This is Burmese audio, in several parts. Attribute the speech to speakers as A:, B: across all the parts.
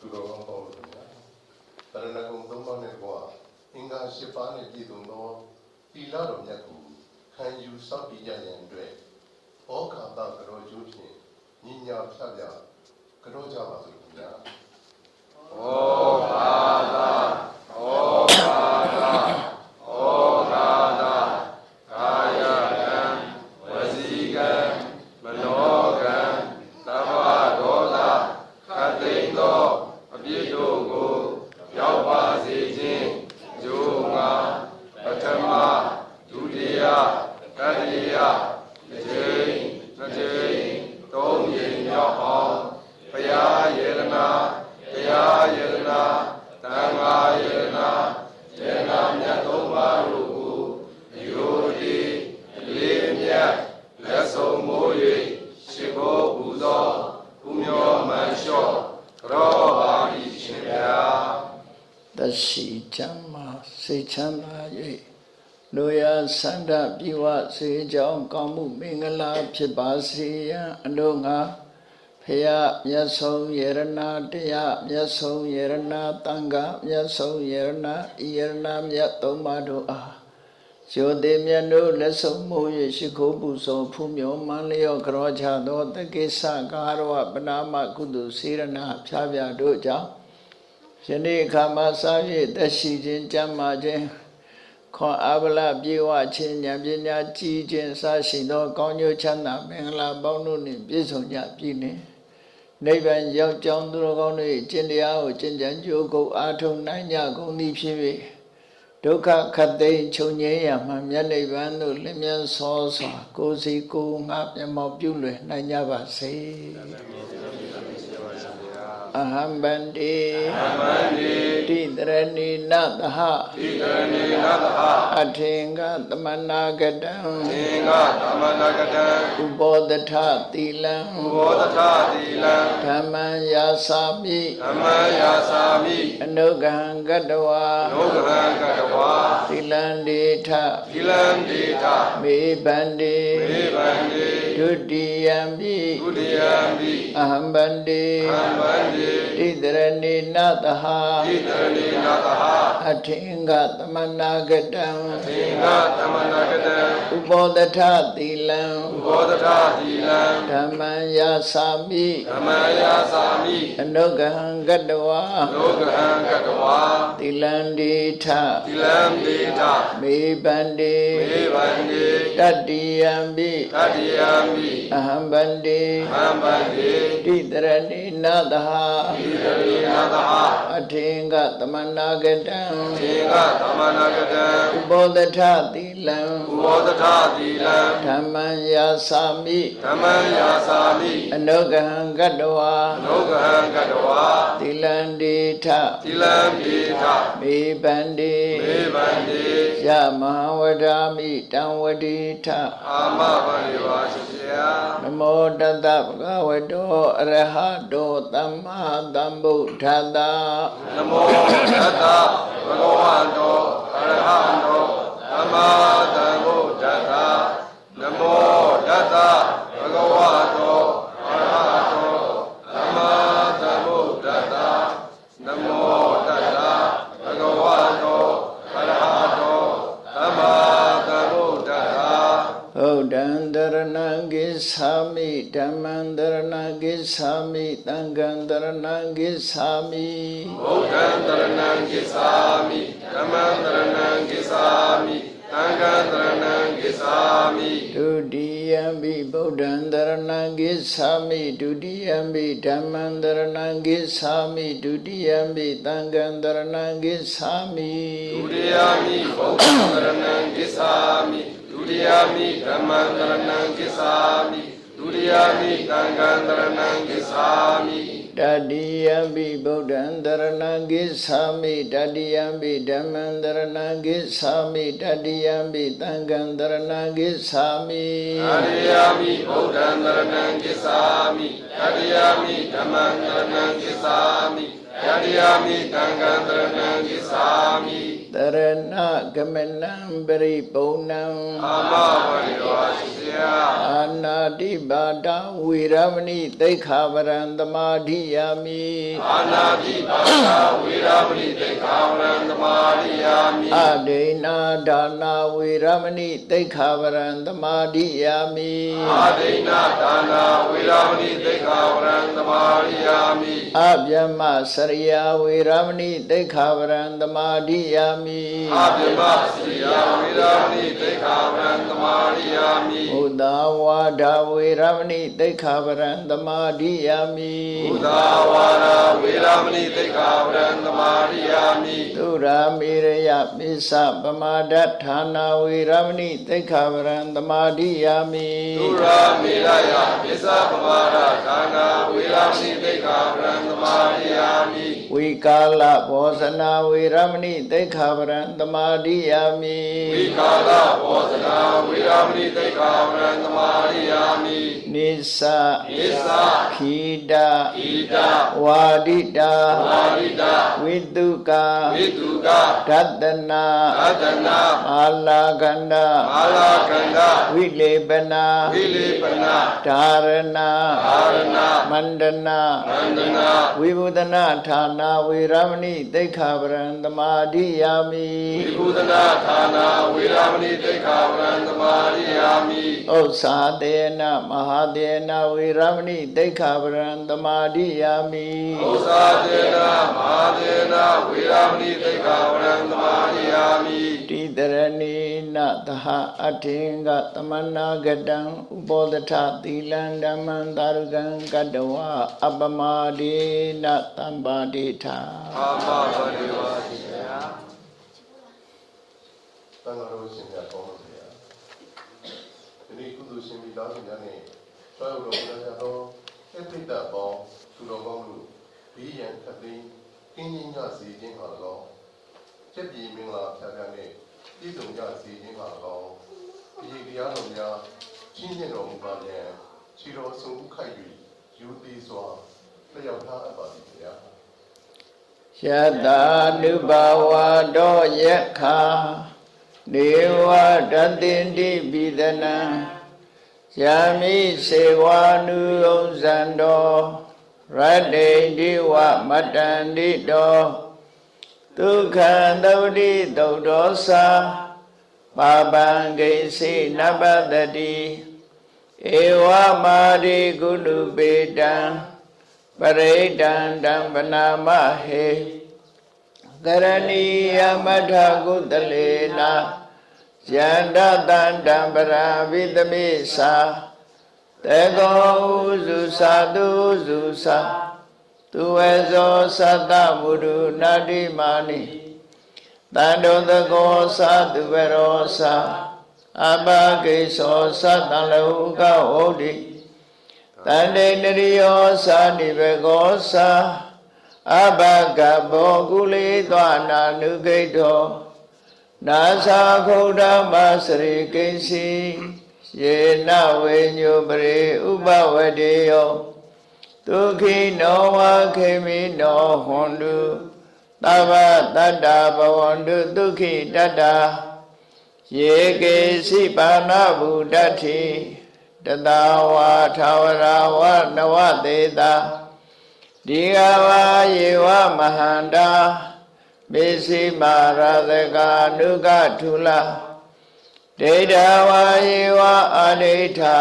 A: သူတော်ကောင်းပေါင်းလို့ခင်ဗျာတရဏဂုံသုံးပါးနဲ့ကွာအင်္ဂါ၈ပါးနဲ့ပြည့်စုံသောသီလတော်မြတ်ကိုခံယူစောင့်တည်ကြရန်အတွက်ဩကာသကရောကျိုးဖြင့်ညီညာဖြတ်ပြကရောကြပါစို့ခင်ဗျာ
B: ဩဘာသာဩဘာသာဩဘာသာကာယကံဝစီကံမနောကံသဗ္ဗဒေါသခတ်သိမ်းသောအပြစ်တို့ကိုရောက်ပါစေခြင်းဂျိုးငါပထမဒုတိယတတိယတစ်ချိန်နှစ်ချိန်သုံးချိန်မြောက်အောင်ဘုရားယေရနာတရားယေရနာသံဃာယေရနာယေရနာမြတ်သုံးပါးတို့ကိုယိုတိအလေးအမြတ်လက်ဆုံးမိုး၍ရှိခိုးပူဇော်ပူမျောမှန်လျှော့ကြောပါ၏ရှင်ဗျာ
C: တရှိချမ်း မာစေချမ်းသာ၍လူရဆန္ဒပြေဝစေကြောင်းကောင်းမှုမင်္ဂလာဖြစ်ပါစေရန်အလို့ငါဖရာမြတ်ဆုံးယရနာတရားမြတ်ဆုံးယရနာတန်ခါမြတ်ဆုံးယရနာဤယရနာမြတ်သုံးပါးတို့အားဇောတိမြတ်တို့လက်ဆုံးမိုး၍ရှိခိုးပူဇော်ဖူးမြော်မှန်လျော့ကြောချသောတက္ကိစ္စကာရဝပနာမကုသိုလ်စေရနာဖြားပြတို့ကြောင့် ယနေ့အခါမှာစာ၍တက်ရှိခြင်းကြမ်းမာခြင်းခွန်အားဗလပြေဝခြင်းဉာဏ်ပညာကြီးခြင်းစရှိသော ကောင်းကျိုးချမ်းသာမင်္ဂလာပေါင်းတို့နှင့်ပြည့်စုံကြပြီနှင့်နိဗ္ဗာန်ရောက်ကြောင်းသူတော်ကောင်းတို့၏ကျင့်တရားကိုကျင့်ကြံကြိုးကုပ်အားထုတ်နိုင်ကြကုန်သည်ဖြစ်၍ဒုက္ခခတ်သိမ်းချုပ်ငြိမ်းရမှမြတ်နိဗ္ဗာန်သို့လင်းမြန်စောစွာကိုယ်စီကိုယ်ငါမျက်မှောက်ပြုလွယ်နိုင်ကြပါစေ အဟံဗန္တိ
B: မန္တိ
C: တိတရဏီနသဟ
B: ဣကရဏေနသဟ
C: အထင်္ဂသမနာကတံ
B: သင်္ဃသမဏကတံ
C: ဥပောတထသီလံ
B: ဘောဓထသီလံ
C: ဓမ္မံယာစာမိ
B: ဓမ္မယာစာမိ
C: အနုဂံကတဝါ
B: လောကရံကတဝါ
C: သီလံဒေထ
B: သီလံဒေတာ
C: မေဗန္တိ
B: မေဗန္တိ
C: ဒုတိယံပိ
B: ဒုတိယံပိ
C: အဟံဗန္တိ
B: သံဗန္တိ
C: တိတရဏီနသဟ
B: ဣတရဏေနသဟ
C: အထင်္ဂသမနာကတံ
B: သင်္ဃသမဏကတံ
C: ဥပောတထသီလံ
B: ဘောဓထသီလံ
C: ဓမ္မံယာစာမိ
B: ဓမ္မယာစာမိ
C: အနုဂံကတဝါ
B: လောကရံကတဝါ
C: သီလံဒေထ
B: သီလံဒေတာ
C: မေဗန္တိ
B: မေဗန္တိ
C: တတ္တိယံပိ
B: တတိယံပိ
C: အဟံဗန္တိ
B: သံဗန္တိ
C: တိတရဏိနသဟ
B: ဣတရေနသဟ
C: အထင်္ဂသမနာကတံ
B: သင်္ဃသမဏကတံ
C: ဥပောတထသီလံ
B: ဥဘောဓထသီလံ
C: ဓမ္မံယာစာမိ
B: ဓမ္မယာစာမိ
C: အနုဂံကတဝါ
B: လောကဟံကတဝါ
C: သီလံဒေထ
B: သီလံဒေတာ
C: မေဗန္တိ
B: မေဗန္တိ
C: ယမဟာဝဒာမိတံဝတိထ
B: အာမဗန္တိပါရှိဗျာ
C: န မောတတဗုဒ္ဓဝတ္တောအရဟတောသမ္မာသမ္ဗုဒ္ဓတ္တ
B: နမောတတ္တဘဂဝန္တောအရဟံတောသမ္မာသမ္ဗုဒ္ဓတ္တနမောတတ္တဘဂဝန္တောအရဟံတောသမ္မာသမ္ဗုဒ္ဓတ္တနမောတတ္တဘဂဝန္တောအရဟံတောသမ္မာသမ္ဗုဒ္ဓတ္တ
C: ဗုဒ္ဓံတရဏံ ကိသာမိဓမ္မံတရဏံကိသာမိသံဃံတရဏံကိသာမိ
B: ဗုဒ္ဓံတရဏံကိသာမိဓမ္မံ တရဏံကိသာမိသံဃံတရဏံကိသာမိ
C: ဒုတိယံပိဗုဒ္ဓံတရဏံကိသာမိဒုတိယံပိဓမ္မံတရဏံကိသာမိဒုတိယံပိသံဃံတရဏံကိသာမိ
B: ဒုတိယမိဗုဒ္ဓံတရဏံကိသာမိဒုတိယမိဓမ္မံတရဏံကိသာမိဒုတိယမိသံဃံတရဏံကိသာမိ
C: တတိယံပိဗုဒ္ဓံတရဏံကိသာမိတတိယံပိဓမ္မံတရဏံကိသာမိတတိယံပိသံဃံတရဏံကိသာမိ
B: တတိယမိဗုဒ္ဓံတရဏံကိသာမိတတိယမိဓမ္မံတရဏံကိသာမိတတိယမိသံဃံတရဏံကိသာမိ
C: တရဏဂမနံပရိပုံဏံ
B: အာမဝရိဝါစီယ
C: အာနာတိပါဒဝေရမဏိသိက္ခာပရံသမာဓိယာမိ
B: အာနာတိပါဒဝေရမဏိတေခာဝရံသမာရိယာမိ
C: အဒိနာဒါနာဝေရမဏိသိက္ခာပရံသမာဓိယာမိ
B: အာဒိနာဒါနာဝေရမဏိတေခာဝရံသမာရိယာမိ
C: အဗျမစရိယာဝေရမဏိသိက္ခာပရံသမာဓိယာမိ
B: အာပြမစီယဝေရမဏိတေခာဝရံသမာရိယာမိ
C: ဘုဒ္ဓဝါဒဝေရမဏိသိက္ခာပရံသမာဓိယာမိ
B: ဘုဒ္ဓဝါရဝေရမဏိတေခာဝရံသမာရိယာမိ
C: သုရာမေရယပိစပမာဒဌာနာဝေရမဏိသိက္ခာပရံသမာဓိယာမိ
B: သုရာမေရယပိစ္ဆပမာဒဒါနာဝေရမဏိတေခာဝရံသမာရိယာမိ
C: ဝိကာလဘောဇနာဝေရမဏိသိက္ခာပရံသမာဓိယာမိ
B: ဝိကာလဘောဇနာဝေရမဏိတေခာဝရံသမာရိယာမိ
C: နိစ္စ
B: ဣသ
C: ခိတ
B: ဣတ
C: ဝါဒိတာ
B: မာရိတ
C: ဝိတုကာ
B: ဝိတုက
C: ဒတနာ
B: သဒနာ
C: မာလာကန္ဒ
B: မာလာကန္ဒ
C: ဝိလေပနာ
B: ဝိလေပနာ
C: ဓာရဏ
B: အာရဏ
C: မန္တနာ
B: မန္တနာ
C: ဝိဘုဒနာဌာနာဝေရမဏိသိက္ခာပရံသမာဓိယာမိ
B: ဝိဘုဒနာဌာနာဝေရမဏိတေခာဝရံသမာရိယာမိ
C: ဥစ္စာတေနမဟာတေနဝေရမဏိသိက္ခာပရံသမာဓိယာမိ
B: ဥစ္စာတေနမဟာတေနဝေရမဏိတေခာဝရံသမာရိယာမိ
C: တိတရဏိနသဟအထင်္ဂသမဏဂတံဥပောဒထသီလံဓမ္မံသာရုကံကတ္တဝအပမဒေနသံပါတိထာ
B: အာမဝရိဝါစီယ
A: တန်ဃာတော်ရှင်များကောင်းပါစေ။ ဒီနေ့ကုသိုလ်ရှင်မိသားစုများနဲ့ဆွေးတော်မူကြသောအပိတ္တပေါင်းသူတော်ကောင်းတို့ဘေးရန်ခတ်သိမ်းကင်းကျင်းကြစေခြင်းဟာ၎င်းကျက်ပြည်မင်္ဂလာဖြာဖြာနဲ့ပြည်စုံကြစေခြင်းဟာ၎င်းဒီတရားတော်များချင်းမြတ်တော်မူပါလျက်ခြေတော်ဆုံးခိုက်၍ယူသည်စွာလျှောက်ထားအပ်ပါသည်ဗျာ။
C: ယတာနုဘဝတောယက္ခာ နေဝတတိန္တိပိဒနံယမိစေဝာနုဥဇ္ဇံတောရတ္တိန္တိဝမတ္တန္တိတောဒုက္ခံသဝတိသုတ်တော်သာပါပံဂိစိနပတ္တိဧဝမာရိကုလူပေတံပရိဒန္တံပနာမဟေ ကရဏီယမထကုတလေနာယန္တတန္တံပရာဝိသမိသာတေကောဥစုသာတုစုသာသူဝေဇောသတ္တမုဒုနာတိမာနိတန္တောတကောသာသူဝရောသာအဘဂိသောသတ္တလောကဝုဒ္ဓိတန္တေနရိယောသာနိဘေကောသာ အဘဂဘောကုလေသောနာနုဂိတောနာသာခုဒ္ဓမစရိကိဉ္စီယေနဝေညုပရိဥပဝတေယောဒုခိနောဝခေမိနောဟွန်တုသဗ္ဗတတ္တဘဝန္တုဒုခိတတ္တယေကေစီပါဏဗုဒ္ဓတိတတဝါထာဝရဝနဝသေတာ ဒီဃဝါယေဝမဟန္တာမေစီမာရသကာနုကထုလဒိဋ္ဌဝါယေဝအာဒိဋ္ဌာ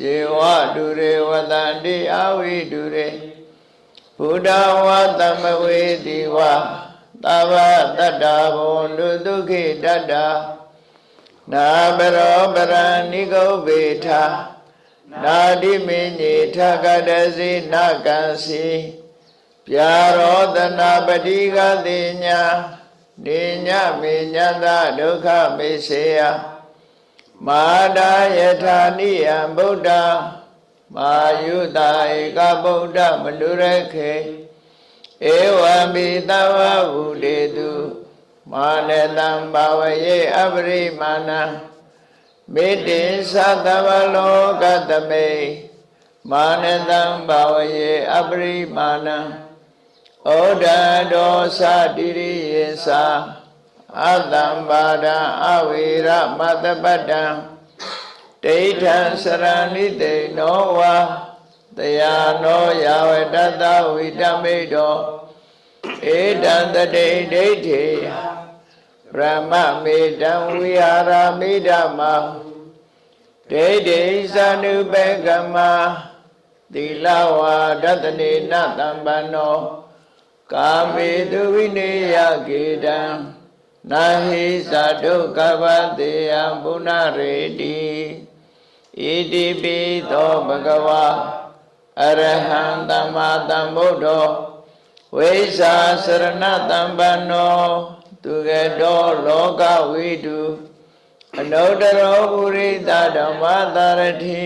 C: ယေဝဒုရေဝတန္တိအဝိဒုရေဘုဒ္ဓဝါသမဝေတိဝသဗ္ဗတတ္တဘောနုဒုက္ခိတတ္တာနာဘရောပရဏိကုဗေထ နာတိမေညေထကတစီနာကံစီပြာရောတနာပတိကတိညာနေညမေညတဒုက္ခမေစေယမာဒယထာနိယံဗုဒ္ဓမာယုတာဧကဗုဒ္ဓမနုရခေဧဝံဘိတဝဗုဒေတုမာနတံဘာဝယေအပရိမာဏံ မေတ္တိသသဗ္ဗလောကတမေမာနတံဘာဝယေအပရိမာဏံဩဒတောသတိရိယေသာအတံပါဒံအဝိရမတပတ္တံဒိဋ္ဌံစရဏိတေနောဝါတယာနောယာဝတတ္တဝိတမိတောဧတံတတိဒိဋ္ဌိ ဗြဟ္မမေတံဝိဟာရမိဓမ္မာဒိဋ္ဌိသနုပေကမသီလဝါဒတနေနတံပန္နောကာမေတုဝိနေယကေတံနာဟိသဒုက္ခပတေယဘုနာရေတိဣတိပိသောဘဂဝါအရဟံသမ္မာသမ္ဗုဒ္ဓောဝိဇာစရဏတံပန္နော သူကတောလောကဝိတုအနုတ္တရောပုရိသဓမ္မသာရတိ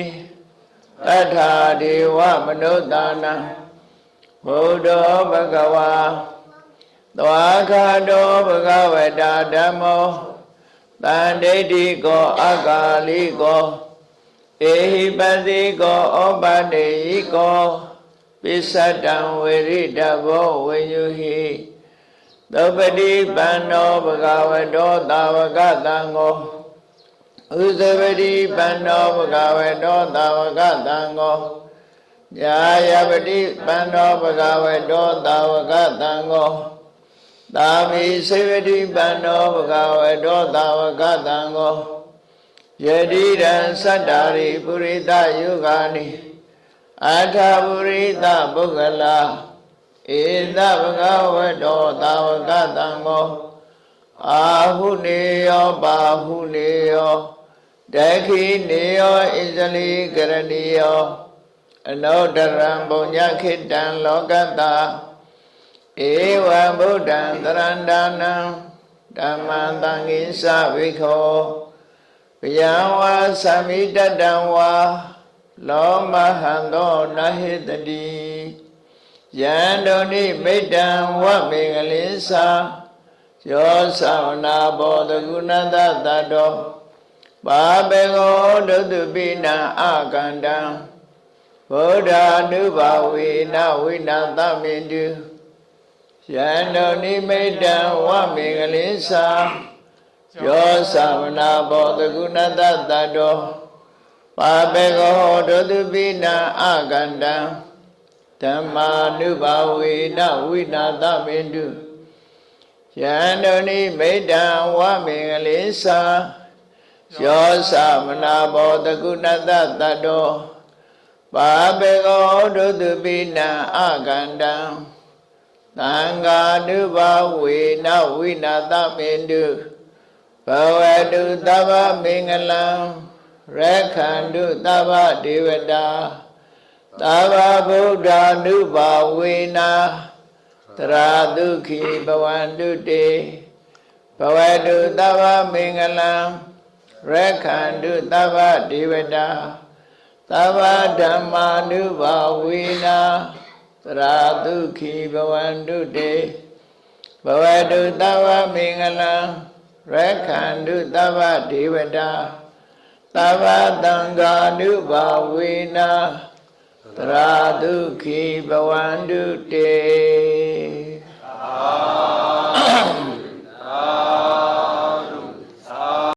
C: တထာဒေဝမနုဿာနံဘုဒ္ဓောဘဂဝါသွားခါတောဘဂဝတာဓမ္မောတန်ဒိဋ္ဌိကောအကာလိကောဧဟိပတိကောဩပတေဟိကောပိစ္ဆတံဝေရိတဘောဝေယုဟိ သောပတိပန္နောဘဂဝတောတာဝကတံကိုဥဇဝတိပန္နောဘဂဝတောတာဝကတံကိုညာယပတိပန္နောဘဂဝတောတာဝကတံကိုသာမိစေဝတိပန္နောဘဂဝတောတာဝကတံကိုယတိရံသတ္တာရိပုရိသယုဂာနိအာထာပုရိသပုဂ္ဂလာ ဧသဘဂဝတောတာဝကတံကိုအာဟုနေယောပါဟုနေယောတခိနေယောဣဇလိကရဏီယောအနုတရံဘုံညခိတံလောကတဧဝံဗုဒ္ဓံတရန္တာနံဓမ္မံတံကိသဝိခောဘယံဝါသမိတတံဝါလောမဟံသောနဟိတတိ ယံဒုန်ိမိတ္တံဝမေငလိသာယောသဝနာဘောတကုဏတတတောပါဘေကောဒုတုပိနံအာကန္တံဗုဒ္ဓ ानु ဘာဝေနဝိနာသမေတုယံဒုန်ိမိတ္တံဝမေငလိသာယောသဝနာဘောတကုဏတတတောပါပေကောဒုတုပိနံအာကန္တံ ဓမ္မာနုဘာဝေနဝိနာသမေတုယန္တုန်ိမိတ္တံဝမေငလိသာယောသမနာဘောတကုဏတတတောပါပေကောဒုတုပိနံအာကန္တံသံဃာနုဘာဝေနဝိနာသမေတုဘဝတုသဗ္ဗမင်္ဂလံရခန္တုသဗ္ဗဒေဝတာ သဗ္ဗဗုဒ္ဓ ानु ဘာဝေနာတရာဒုခိဘဝန္တုတေဘဝတုသဗ္ဗမင်္ဂလံရခန္တုသဗ္ဗဒေဝတာသဗ္ဗဓမ္မာနုဘာဝေနာတရာဒုခိဘဝန္တုတေဘဝတုသဗ္ဗမင်္ဂလံရခန္တုသဗ္ဗဒေဝတာသဗ္ဗတံဃာနုဘာဝေနာ တရာဒုခိဘဝန္တုတေ